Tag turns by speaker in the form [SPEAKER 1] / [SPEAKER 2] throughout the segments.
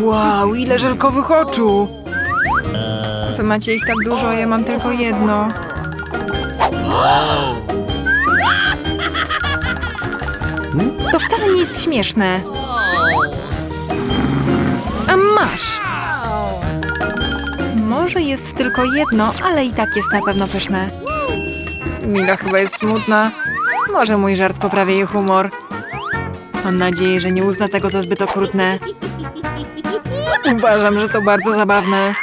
[SPEAKER 1] Wow, ile żelkowych oczu! Wy macie ich tak dużo, a ja mam tylko jedno. To wcale nie jest śmieszne. A masz! Może jest tylko jedno, ale i tak jest na pewno pyszne. Mila chyba jest smutna. Może mój żart poprawi jej humor. Mam nadzieję, że nie uzna tego za zbyt okrutne. Uważam, że to bardzo zabawne.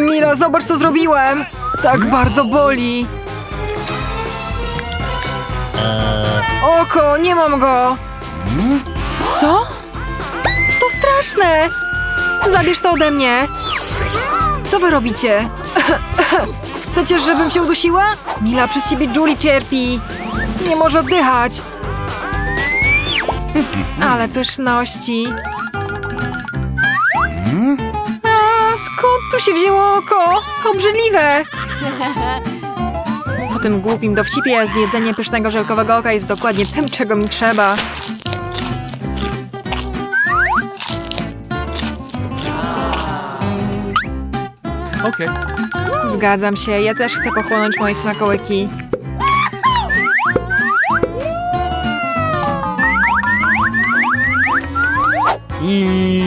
[SPEAKER 1] Mila, zobacz co zrobiłem! Tak bardzo boli! Oko, nie mam go! Co? To straszne! Zabierz to ode mnie! Co wy robicie? Chcecie, żebym się udusiła? Mila, przez ciebie Julie cierpi! Nie może oddychać! Ale pyszności! Tu się wzięło oko? Obrzydliwe! Po tym głupim dowcipie zjedzenie pysznego żelkowego oka jest dokładnie tym, czego mi trzeba.
[SPEAKER 2] Okay.
[SPEAKER 1] Zgadzam się, ja też chcę pochłonąć moje smakołyki.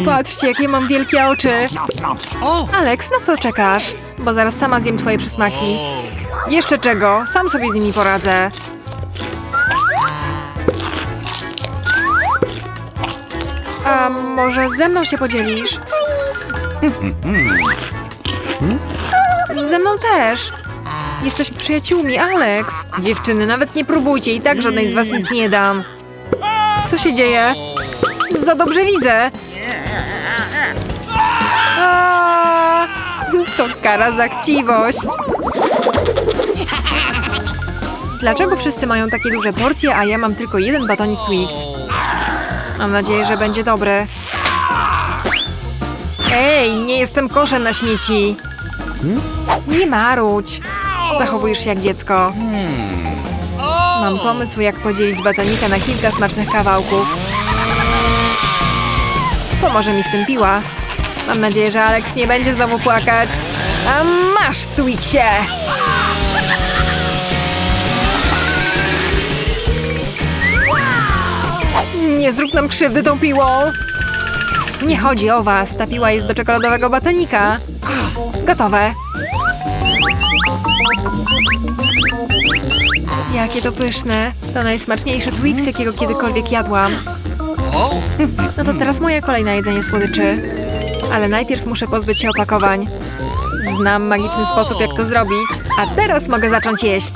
[SPEAKER 1] Patrzcie, jakie mam wielkie oczy. Alex, na co czekasz? Bo zaraz sama zjem twoje przysmaki. Jeszcze czego? Sam sobie z nimi poradzę. A może ze mną się podzielisz? Ze mną też. Jesteśmy przyjaciółmi, Alex. Dziewczyny, nawet nie próbujcie i tak żadnej z was nic nie dam. Co się dzieje? Za dobrze widzę. A, to kara za chciwość. Dlaczego wszyscy mają takie duże porcje, a ja mam tylko jeden batonik Twix? Mam nadzieję, że będzie dobry. Ej, nie jestem koszem na śmieci. Nie marudź. Zachowujesz się jak dziecko. Mam pomysł, jak podzielić batonika na kilka smacznych kawałków. Pomoże mi w tym piła. Mam nadzieję, że Alex nie będzie znowu płakać. A masz, Twixie! Nie zrób nam krzywdy tą piłą! Nie chodzi o was, ta piła jest do czekoladowego batonika. Gotowe. Jakie to pyszne. To najsmaczniejszy Twix, jakiego kiedykolwiek jadłam. No to teraz moja kolej na jedzenie słodyczy. Ale najpierw muszę pozbyć się opakowań. Znam magiczny sposób, jak to zrobić. A teraz mogę zacząć jeść.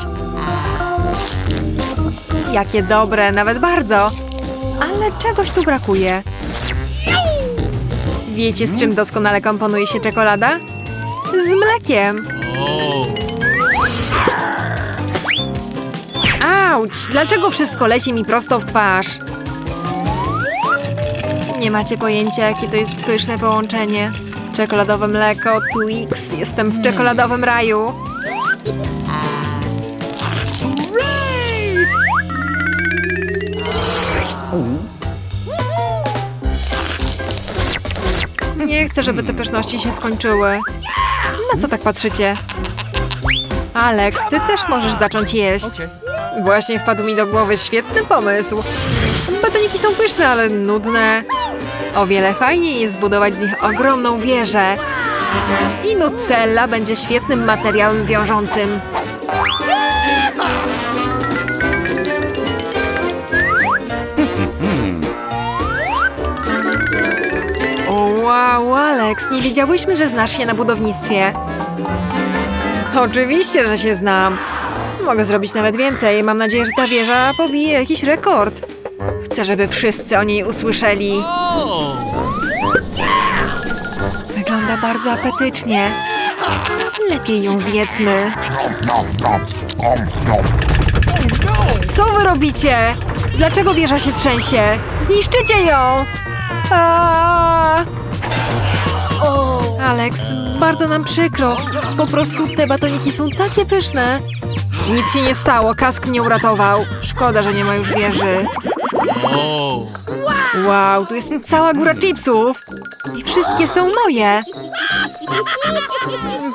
[SPEAKER 1] Jakie dobre, nawet bardzo. Ale czegoś tu brakuje. Wiecie, z czym doskonale komponuje się czekolada? Z mlekiem. Auć! Dlaczego wszystko leci mi prosto w twarz? Nie macie pojęcia, jakie to jest pyszne połączenie. Czekoladowe mleko, Twix. Jestem w czekoladowym raju. Nie chcę, żeby te pyszności się skończyły. Na co tak patrzycie? Alex, ty też możesz zacząć jeść. Właśnie wpadł mi do głowy świetny pomysł. Batoniki są pyszne, ale nudne. O wiele fajniej jest zbudować z nich ogromną wieżę. I Nutella będzie świetnym materiałem wiążącym. Wow, Alex, nie wiedziałyśmy, że znasz się na budownictwie. Oczywiście, że się znam. Mogę zrobić nawet więcej. Mam nadzieję, że ta wieża pobije jakiś rekord. Chcę, żeby wszyscy o niej usłyszeli. Wygląda bardzo apetycznie. Lepiej ją zjedzmy. Co wy robicie? Dlaczego wieża się trzęsie? Zniszczycie ją! Alex, bardzo nam przykro. Po prostu te batoniki są takie pyszne. Nic się nie stało, kask mnie uratował. Szkoda, że nie ma już wieży.
[SPEAKER 2] Oh.
[SPEAKER 1] Wow, tu jest cała góra chipsów. I wszystkie są moje.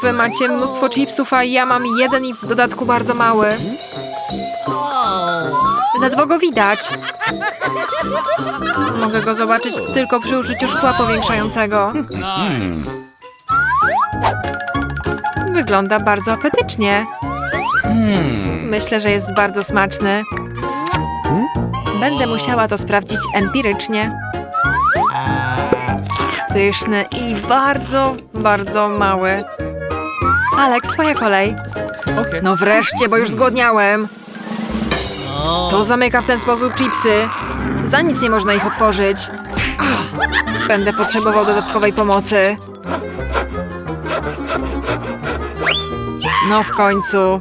[SPEAKER 1] Wy macie mnóstwo chipsów, a ja mam jeden i w dodatku bardzo mały. Ledwo go widać. Mogę go zobaczyć tylko przy użyciu szkła powiększającego. Wygląda bardzo apetycznie. Myślę, że jest bardzo smaczny. Będę musiała to sprawdzić empirycznie. Pyszny i bardzo, bardzo mały. Alex, twoja kolej. No wreszcie, bo już zgłodniałem. To zamyka w ten sposób chipsy. Za nic nie można ich otworzyć. Będę potrzebował dodatkowej pomocy. No w końcu.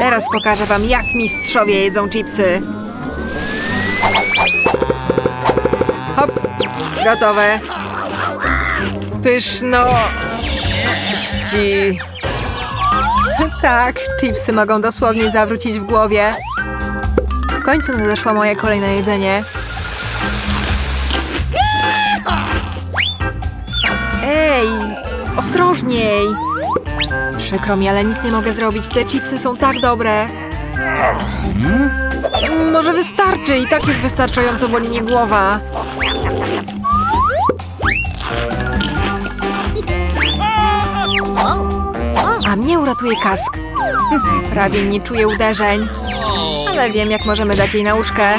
[SPEAKER 1] Teraz pokażę wam, jak mistrzowie jedzą chipsy. Hop, gotowe. Pyszno. Ści. Tak, chipsy mogą dosłownie zawrócić w głowie. W końcu nadeszła moja kolej na jedzenie. Ej, ostrożniej! Przykro mi, ale nic nie mogę zrobić. Te chipsy są tak dobre. Może wystarczy i tak już wystarczająco boli mnie głowa. A mnie uratuje kask. Prawie nie czuję uderzeń. Ale wiem, jak możemy dać jej nauczkę.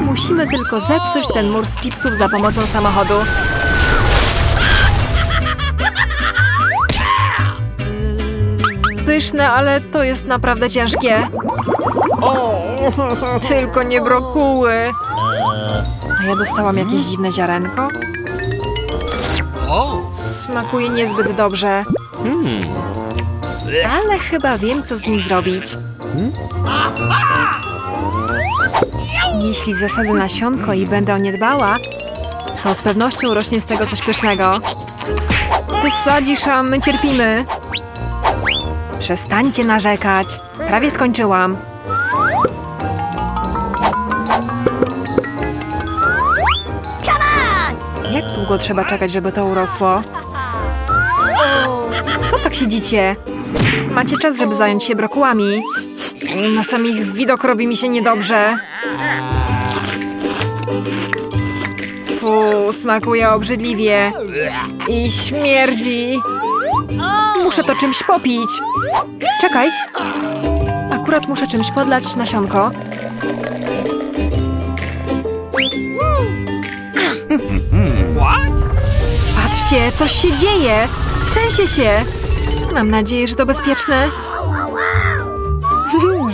[SPEAKER 1] Musimy tylko zepsuć ten mur z chipsów za pomocą samochodu. Pyszne, ale to jest naprawdę ciężkie. Tylko nie brokuły. A ja dostałam jakieś dziwne ziarenko? Smakuje niezbyt dobrze. Ale chyba wiem, co z nim zrobić. Jeśli zasadzę nasionko i będę o nie dbała, to z pewnością urośnie z tego coś pysznego. Ty sadzisz, a my cierpimy. Przestańcie narzekać. Prawie skończyłam. Jak długo trzeba czekać, żeby to urosło? Co tak siedzicie? Macie czas, żeby zająć się brokułami. Na sam ich widok robi mi się niedobrze. Fu, smakuje obrzydliwie. I śmierdzi. Muszę to czymś popić. Czekaj. Akurat muszę czymś podlać nasionko. Patrzcie, coś się dzieje! Trzęsie się! Mam nadzieję, że to bezpieczne.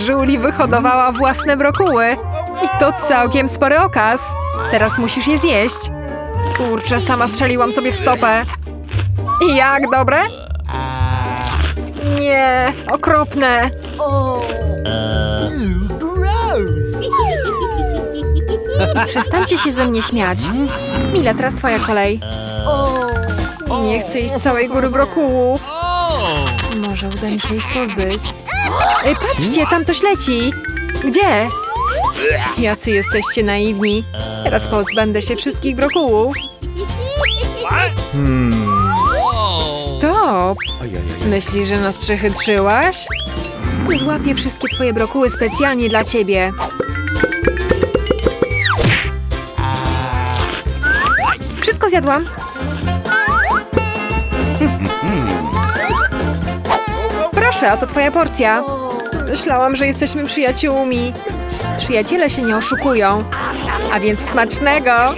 [SPEAKER 1] Julie wyhodowała własne brokuły. I to całkiem spory okaz. Teraz musisz je zjeść. Kurczę, sama strzeliłam sobie w stopę. Jak, dobre? Nie, okropne. Przestańcie się ze mnie śmiać. Mila, teraz twoja kolej. Nie chcę jeść całej góry brokułów. Może uda mi się ich pozbyć. Ej, patrzcie, tam coś leci. Gdzie? Jacy jesteście naiwni. Teraz pozbędę się wszystkich brokułów. Stop! Myślisz, że nas przechytrzyłaś? Złapię wszystkie twoje brokuły specjalnie dla ciebie. Wszystko zjadłam. Proszę, oto twoja porcja. Myślałam, że jesteśmy przyjaciółmi. Przyjaciele się nie oszukują. A więc smacznego!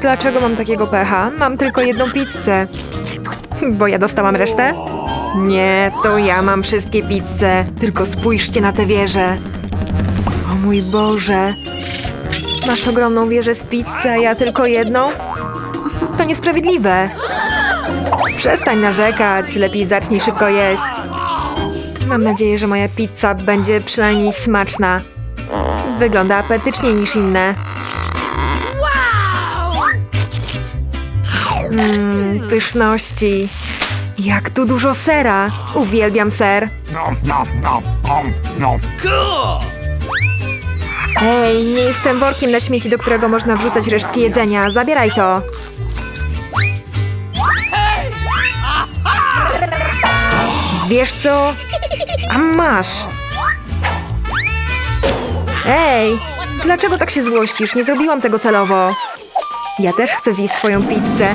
[SPEAKER 1] Dlaczego mam takiego pecha? Mam tylko jedną pizzę. Bo ja dostałam resztę? Nie, to ja mam wszystkie pizze. Tylko spójrzcie na tę wieżę. O mój Boże. Masz ogromną wieżę z pizzy, a ja tylko jedną? To niesprawiedliwe. Przestań narzekać, lepiej zacznij szybko jeść. Mam nadzieję, że moja pizza będzie przynajmniej smaczna. Wygląda apetycznie niż inne. Mmm, pyszności. Jak tu dużo sera. Uwielbiam ser. Ej, nie jestem workiem na śmieci, do którego można wrzucać resztki jedzenia. Zabieraj to. Wiesz co? A masz. Ej, dlaczego tak się złościsz? Nie zrobiłam tego celowo. Ja też chcę zjeść swoją pizzę.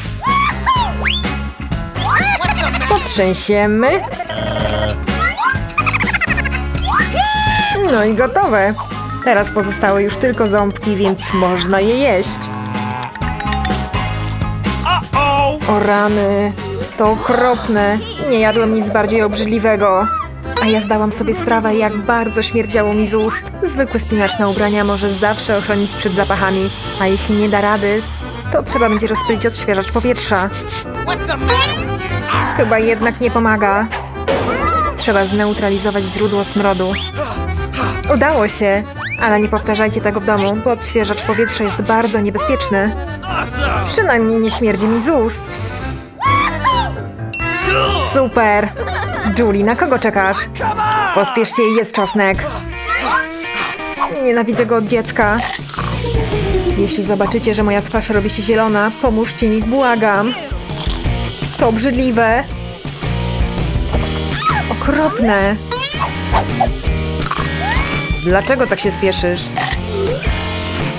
[SPEAKER 1] Potrzęsiemy. No i gotowe. Teraz pozostały już tylko ząbki, więc można je jeść. O rany, to okropne. Nie jadłem nic bardziej obrzydliwego. A ja zdałam sobie sprawę, jak bardzo śmierdziało mi z ust. Zwykłe spinaczne ubrania może zawsze ochronić przed zapachami, a jeśli nie da rady, to trzeba będzie rozpylić odświeżacz powietrza. Chyba jednak nie pomaga. Trzeba zneutralizować źródło smrodu. Udało się, ale nie powtarzajcie tego w domu, bo odświeżacz powietrza jest bardzo niebezpieczny. Przynajmniej nie śmierdzi mi z ust. Super! Julie, na kogo czekasz? Pospiesz się jedz czosnek. Nienawidzę go od dziecka. Jeśli zobaczycie, że moja twarz robi się zielona, pomóżcie mi, błagam. To obrzydliwe. Okropne. Dlaczego tak się spieszysz?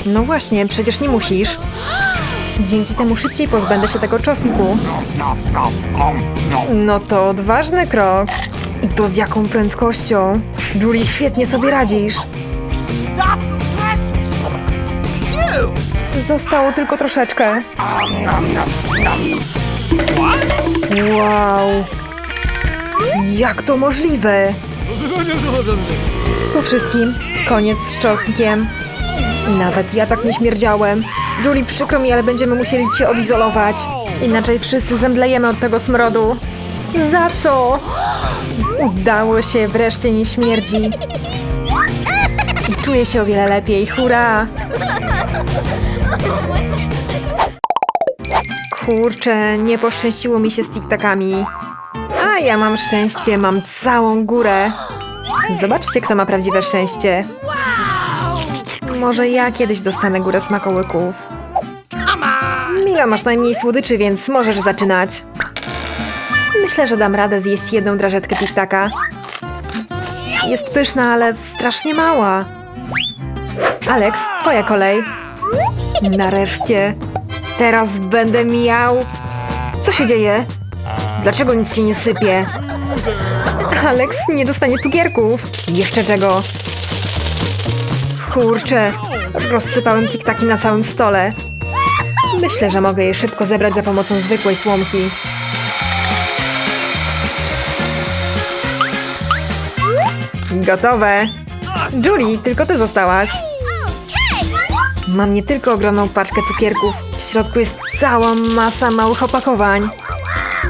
[SPEAKER 1] No właśnie, przecież nie musisz. Dzięki temu szybciej pozbędę się tego czosnku. No to odważny krok. I to z jaką prędkością? Julie, świetnie sobie radzisz. Zostało tylko troszeczkę. Wow. Jak to możliwe? Po wszystkim, koniec z czosnkiem. Nawet ja tak nie śmierdziałem. Julie, przykro mi, ale będziemy musieli cię odizolować. Inaczej wszyscy zemdlejemy od tego smrodu. Za co? Udało się, wreszcie nie śmierdzi. I czuję się o wiele lepiej, hurra! Kurczę, nie poszczęściło mi się z tiktakami. A ja mam szczęście, mam całą górę. Zobaczcie, kto ma prawdziwe szczęście. Może ja kiedyś dostanę górę smakołyków. Mila, masz najmniej słodyczy, więc możesz zaczynać. Myślę, że dam radę zjeść jedną drażetkę tiktaka. Jest pyszna, ale strasznie mała. Alex, twoja kolej. Nareszcie. Teraz będę miał... Co się dzieje? Dlaczego nic się nie sypie? Alex nie dostanie cukierków. Jeszcze czego? Kurczę, rozsypałem tiktaki na całym stole. Myślę, że mogę je szybko zebrać za pomocą zwykłej słomki. Gotowe. Julie, tylko ty zostałaś. Mam nie tylko ogromną paczkę cukierków. Środku jest cała masa małych opakowań.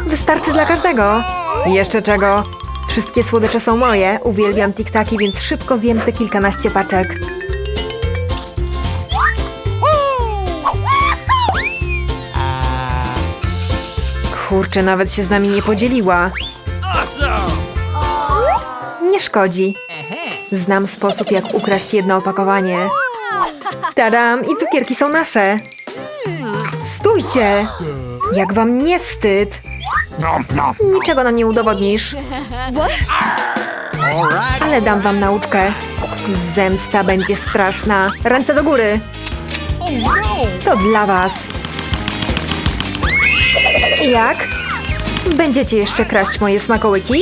[SPEAKER 1] Wystarczy dla każdego. Jeszcze czego? Wszystkie słodycze są moje. Uwielbiam tiktaki, więc szybko zjem te kilkanaście paczek. Kurczę, nawet się z nami nie podzieliła. Nie szkodzi. Znam sposób, jak ukraść jedno opakowanie. Tadam! I cukierki są nasze. Stójcie! Jak wam nie wstyd?
[SPEAKER 3] Nom nom.
[SPEAKER 1] Niczego nam nie udowodnisz. Ale dam wam nauczkę. Zemsta będzie straszna. Ręce do góry. To dla was. Jak? Będziecie jeszcze kraść moje smakołyki?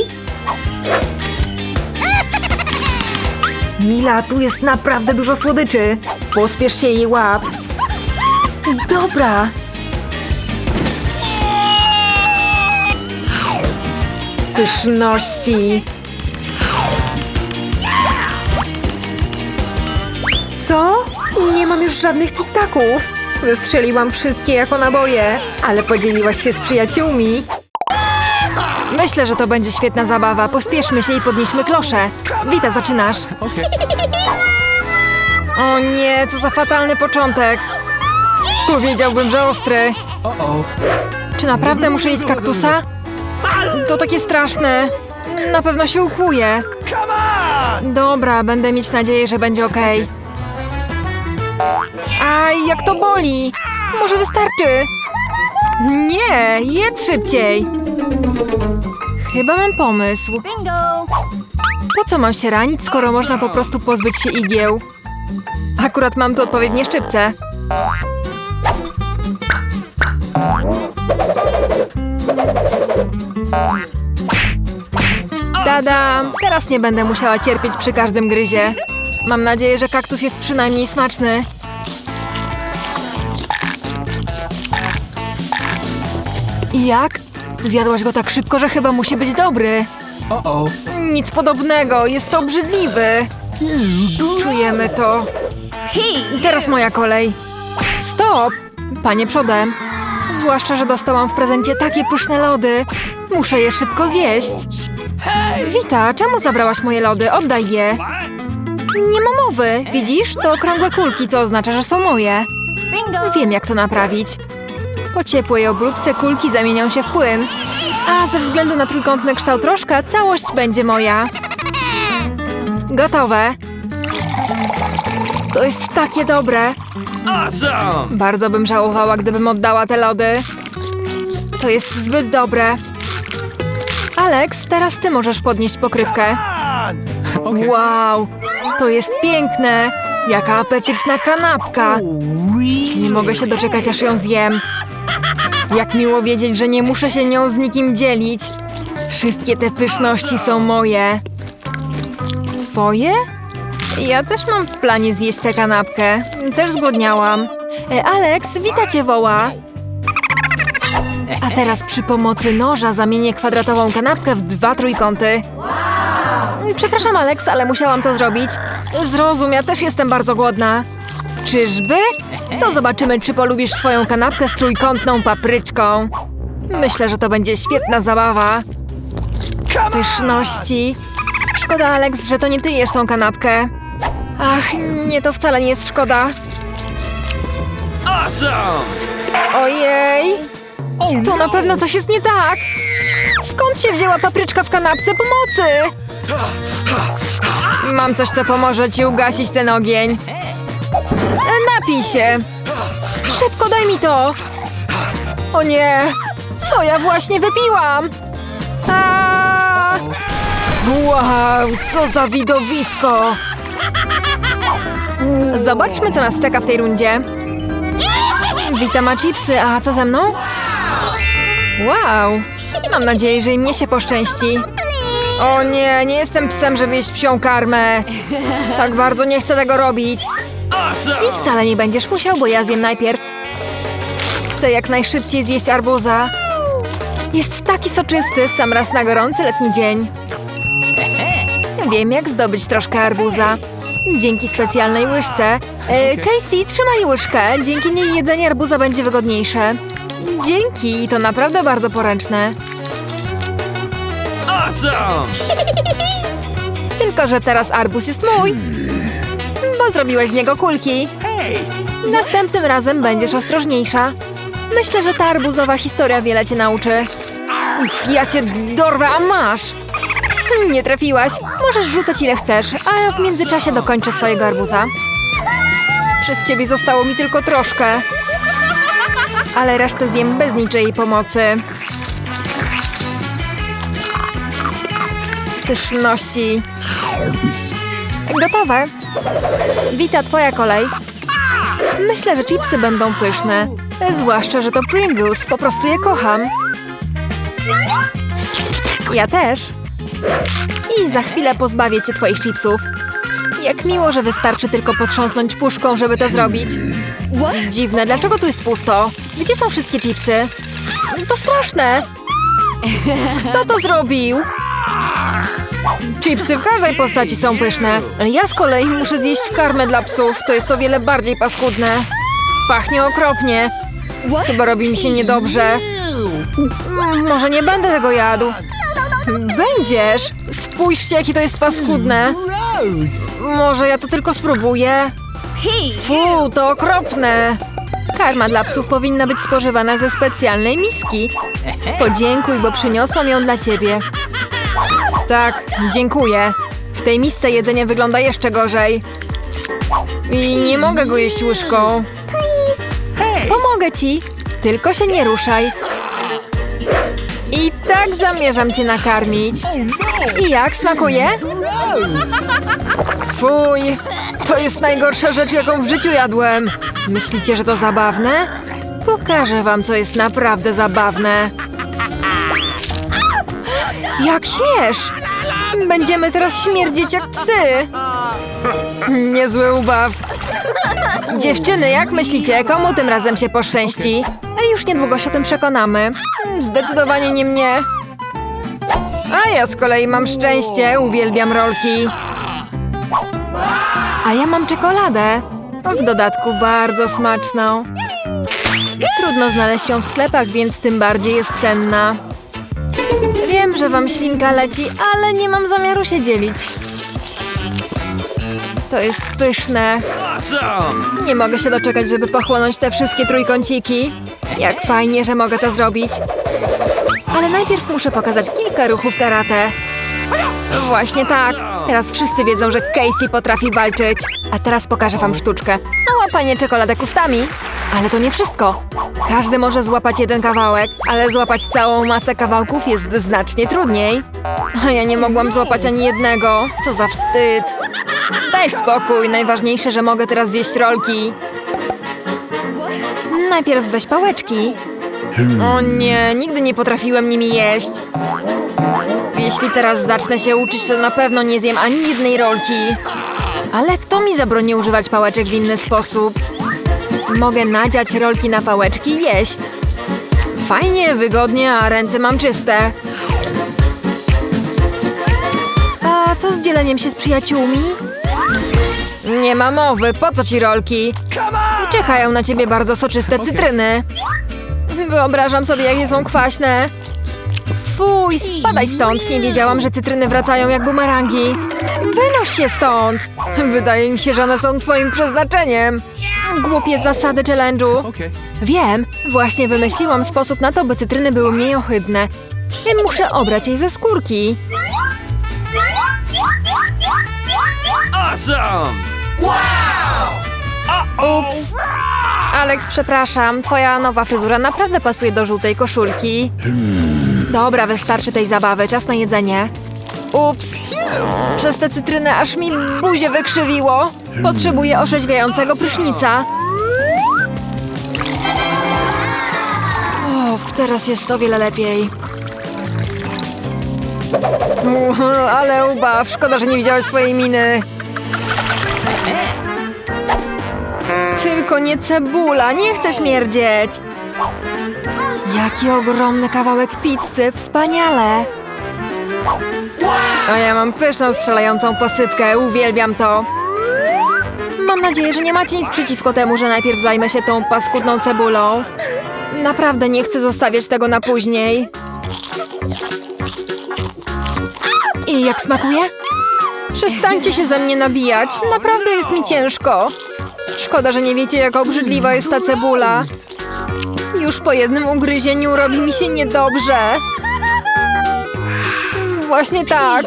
[SPEAKER 1] Mila, tu jest naprawdę dużo słodyczy. Pospiesz się i łap. Dobra. Pyszności. Co? Nie mam już żadnych tiktaków. Wystrzeliłam wszystkie jako naboje, ale podzieliłaś się z przyjaciółmi. Myślę, że to będzie świetna zabawa. Pospieszmy się i podnieśmy klosze. Wita, zaczynasz.
[SPEAKER 2] Okay.
[SPEAKER 1] O nie, co za fatalny początek. Powiedziałbym, że ostry. Czy naprawdę muszę jeść kaktusa? To takie straszne. Na pewno się ukłuję. Dobra, będę mieć nadzieję, że będzie ok. Aj, jak to boli! Może wystarczy? Nie, jedz szybciej. Chyba mam pomysł.
[SPEAKER 4] Bingo!
[SPEAKER 1] Po co mam się ranić, skoro można po prostu pozbyć się igieł? Akurat mam tu odpowiednie szczypce. Tada! Teraz nie będę musiała cierpieć przy każdym gryzie. Mam nadzieję, że kaktus jest przynajmniej smaczny. I jak? Zjadłaś go tak szybko, że chyba musi być dobry.
[SPEAKER 2] Uh-oh.
[SPEAKER 1] Nic podobnego, jest obrzydliwy. Czujemy to. Teraz moja kolej. Stop! Panie przodem. Zwłaszcza, że dostałam w prezencie takie pyszne lody. Muszę je szybko zjeść. Wita, czemu zabrałaś moje lody? Oddaj je. Nie ma mowy. Widzisz? To okrągłe kulki, co oznacza, że są moje. Wiem, jak to naprawić. Po ciepłej obróbce kulki zamienią się w płyn. A ze względu na trójkątny kształt rożka, całość będzie moja. Gotowe. To jest takie dobre.
[SPEAKER 2] Awesome!
[SPEAKER 1] Bardzo bym żałowała, gdybym oddała te lody. To jest zbyt dobre. Alex, teraz ty możesz podnieść pokrywkę.
[SPEAKER 2] Okay.
[SPEAKER 1] Wow, to jest piękne. Jaka apetyczna kanapka. Nie mogę się doczekać, aż ją zjem. Jak miło wiedzieć, że nie muszę się nią z nikim dzielić. Wszystkie te pyszności są moje. Twoje? Ja też mam w planie zjeść tę kanapkę. Też zgłodniałam. E, Alex, wita cię woła. A teraz przy pomocy noża zamienię kwadratową kanapkę w dwa trójkąty. Przepraszam, Alex, ale musiałam to zrobić. Zrozum, ja też jestem bardzo głodna. Czyżby? To zobaczymy, czy polubisz swoją kanapkę z trójkątną papryczką. Myślę, że to będzie świetna zabawa. Pyszności. Szkoda, Alex, że to nie ty jesz tą kanapkę. Ach, nie, to wcale nie jest szkoda.
[SPEAKER 2] Awesome!
[SPEAKER 1] Ojej! To na pewno coś jest nie tak! Skąd się wzięła papryczka w kanapce pomocy? Mam coś, co pomoże ci ugasić ten ogień. E, Napij się! Szybko daj mi to! O nie! Co ja właśnie wypiłam? Wow, co za widowisko! Zobaczmy, co nas czeka w tej rundzie. Witam, a chipsy, a co ze mną? Wow! Mam nadzieję, że i mnie się poszczęści. O nie, nie jestem psem, żeby jeść psią karmę. Tak bardzo nie chcę tego robić. I wcale nie będziesz musiał, bo ja zjem najpierw. Chcę jak najszybciej zjeść arbuza. Jest taki soczysty w sam raz na gorący letni dzień. Wiem, jak zdobyć troszkę arbuza. Dzięki specjalnej łyżce. E, Casey, trzymaj łyżkę. Dzięki niej jedzenie arbuza będzie wygodniejsze. Dzięki, to naprawdę bardzo poręczne.
[SPEAKER 2] Awesome!
[SPEAKER 1] Tylko, że teraz arbuz jest mój. Bo zrobiłeś z niego kulki. Następnym razem będziesz ostrożniejsza. Myślę, że ta arbuzowa historia wiele cię nauczy. Uf, Ja cię dorwę, a masz! Nie trafiłaś. Możesz rzucać ile chcesz, a ja w międzyczasie dokończę swojego arbuza. Przez ciebie zostało mi tylko troszkę. Ale resztę zjem bez niczyjej pomocy. Pyszności. Gotowe. Wita, twoja kolej. Myślę, że chipsy będą pyszne. Zwłaszcza, że to Pringles. Po prostu je kocham. Ja też. I za chwilę pozbawię cię twoich chipsów. Jak miło, że wystarczy tylko potrząsnąć puszką, żeby to zrobić. Dziwne, dlaczego tu jest pusto? Gdzie są wszystkie chipsy? To straszne. Kto to zrobił? Chipsy w każdej postaci są pyszne. Ja z kolei muszę zjeść karmę dla psów. To jest o wiele bardziej paskudne. Pachnie okropnie. Chyba robi mi się niedobrze. Mm, Może nie będę tego jadł. Będziesz. Spójrzcie, jakie to jest paskudne. Może ja to tylko spróbuję. Fu, to okropne. Karma dla psów powinna być spożywana ze specjalnej miski. Podziękuj, bo przyniosłam ją dla ciebie. Tak, dziękuję. W tej misce jedzenie wygląda jeszcze gorzej. I nie mogę go jeść łyżką. Pomogę ci, tylko się nie ruszaj. I tak zamierzam cię nakarmić. I jak smakuje? Fuj, to jest najgorsza rzecz, jaką w życiu jadłem. Myślicie, że to zabawne? Pokażę wam, co jest naprawdę zabawne. Jak śmiesz! Będziemy teraz śmierdzić jak psy! Niezły ubaw. Dziewczyny, jak myślicie, komu tym razem się poszczęści? A już niedługo się o tym przekonamy. Zdecydowanie nie mnie. A ja z kolei mam szczęście, uwielbiam rolki. A ja mam czekoladę. W dodatku bardzo smaczną. Trudno znaleźć ją w sklepach, więc tym bardziej jest cenna. Wiem, że wam ślinka leci, ale nie mam zamiaru się dzielić. To jest pyszne. Nie mogę się doczekać, żeby pochłonąć te wszystkie trójkąciki. Jak fajnie, że mogę to zrobić. Ale najpierw muszę pokazać kilka ruchów karate. Właśnie tak. Teraz wszyscy wiedzą, że Casey potrafi walczyć. A teraz pokażę wam sztuczkę. Na łapanie czekoladek ustami. Ale to nie wszystko. Każdy może złapać jeden kawałek, ale złapać całą masę kawałków jest znacznie trudniej. A ja nie mogłam złapać ani jednego. Co za wstyd. Daj spokój, najważniejsze, że mogę teraz zjeść rolki. Najpierw weź pałeczki. O nie, nigdy nie potrafiłem nimi jeść. Jeśli teraz zacznę się uczyć, to na pewno nie zjem ani jednej rolki. Ale kto mi zabroni używać pałeczek w inny sposób? Mogę nadziać rolki na pałeczki i jeść. Fajnie, wygodnie, a ręce mam czyste. A co z dzieleniem się z przyjaciółmi? Nie ma mowy, po co ci rolki? Czekają na ciebie bardzo soczyste cytryny. Wyobrażam sobie, jakie są kwaśne. Fuj, spadaj stąd. Nie wiedziałam, że cytryny wracają jak bumerangi. Wynoś się stąd. Wydaje mi się, że one są twoim przeznaczeniem. Głupie zasady challenge'u. Wiem, właśnie wymyśliłam sposób na to, by cytryny były mniej ohydne. I muszę obrać jej ze skórki.
[SPEAKER 2] Awesome!
[SPEAKER 1] Ups. Alex, przepraszam. Twoja nowa fryzura naprawdę pasuje do żółtej koszulki. Dobra, wystarczy tej zabawy. Czas na jedzenie. Ups. Przez te cytryny aż mi buzię wykrzywiło. Potrzebuję orzeźwiającego prysznica. O, teraz jest o wiele lepiej. Uch, Ale ubaw, szkoda, że nie widziałeś swojej miny. Tylko nie cebula, nie chcę śmierdzieć. Jaki ogromny kawałek pizzy, wspaniale. A ja mam pyszną strzelającą posypkę, uwielbiam to. Mam nadzieję, że nie macie nic przeciwko temu, że najpierw zajmę się tą paskudną cebulą. Naprawdę nie chcę zostawiać tego na później. I jak smakuje? Przestańcie się ze mnie nabijać, naprawdę jest mi ciężko. Szkoda, że nie wiecie, jak obrzydliwa jest ta cebula. Już po jednym ugryzieniu robi mi się niedobrze. Właśnie tak.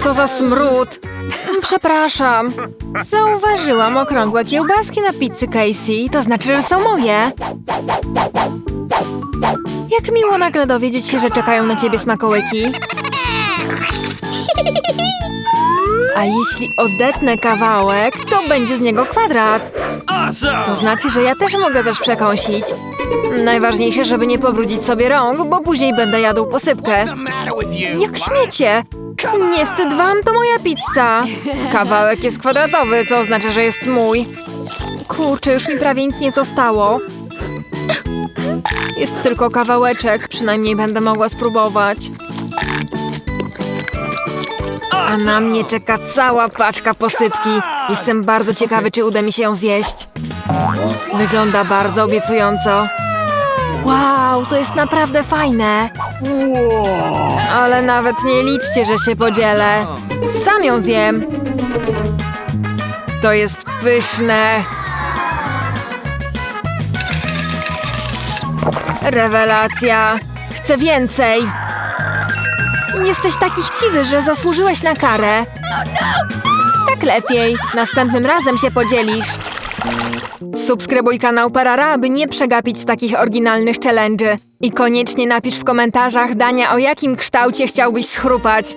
[SPEAKER 1] Co za smród. Przepraszam. Zauważyłam okrągłe kiełbaski na pizzy Casey. To znaczy, że są moje. Jak miło nagle dowiedzieć się, że czekają na ciebie smakołyki. A jeśli odetnę kawałek, to będzie z niego kwadrat. To znaczy, że ja też mogę coś przekąsić. Najważniejsze, żeby nie pobrudzić sobie rąk, bo później będę jadł posypkę. Jak śmiecie! Nie wstyd wam, to moja pizza. Kawałek jest kwadratowy, co oznacza, że jest mój. Kurczę, już mi prawie nic nie zostało. Jest tylko kawałeczek, przynajmniej będę mogła spróbować. A na mnie czeka cała paczka posypki. Jestem bardzo ciekawy, czy uda mi się ją zjeść. Wygląda bardzo obiecująco. Wow, to jest naprawdę fajne. Ale nawet nie liczcie, że się podzielę. Sam ją zjem. To jest pyszne. Rewelacja. Chcę więcej. Jesteś taki chciwy, że zasłużyłeś na karę. Tak lepiej. Następnym razem się podzielisz. Subskrybuj kanał Parara, aby nie przegapić takich oryginalnych challenge'y. I koniecznie napisz w komentarzach dania, o jakim kształcie chciałbyś schrupać.